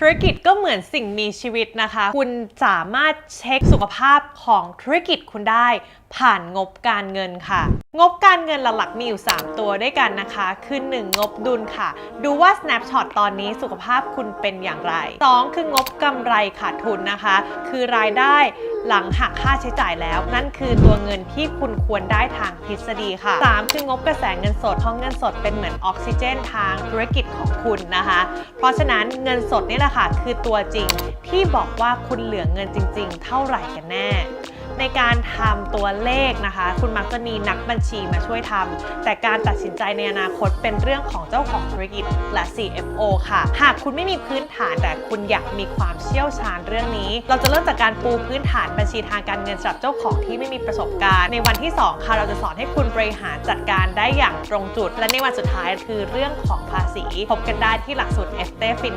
ธุรกิจก็เหมือนสิ่งมีชีวิตนะคะ คุณสามารถเช็คสุขภาพของธุรกิจคุณได้ผ่านงบการเงินค่ะ งบการเงินหลักๆมีอยู่ 3 ตัวด้วยกันนะคะ คือ 1 งบดุลค่ะ ดูว่า snapshot ตอนนี้สุขภาพคุณเป็นอย่างไร 2 คืองบกำไรขาดทุนนะคะ คือรายได้ หลังหักค่าใช้จ่ายแล้ว นั่นคือตัวเงินที่คุณควรได้ทางทฤษฎีค่ะ 3 คืองบกระแสเงินสดเพราะเงินสดเป็นเหมือนออกซิเจนทางธุรกิจของคุณนะคะ เพราะฉะนั้นเงินสดนี่แหละค่ะ คือตัวจริงที่บอกว่าคุณเหลือเงินจริง ๆ เท่าไหร่กันแน่ ในการทำตัวเลขนะคะ คุณมักจะมีนักบัญชีมาช่วยทำแต่การตัดสินใจในอนาคตเป็นเรื่องของเจ้าของธุรกิจและ CFO ค่ะ หากคุณไม่มีพื้นฐานแต่คุณอยากมีความเชี่ยวชาญเรื่องนี้ เราจะเริ่มจากการปูพื้นฐานบัญชีทางการเงินสำหรับเจ้าของที่ไม่มีประสบการณ์ ในวันที่ 2 ค่ะ เราจะสอนให้คุณบริหารจัดการได้อย่างตรงจุด และในวันสุดท้ายคือเรื่องของภาษี พบกันได้ที่หลักสูตร e s t e f i n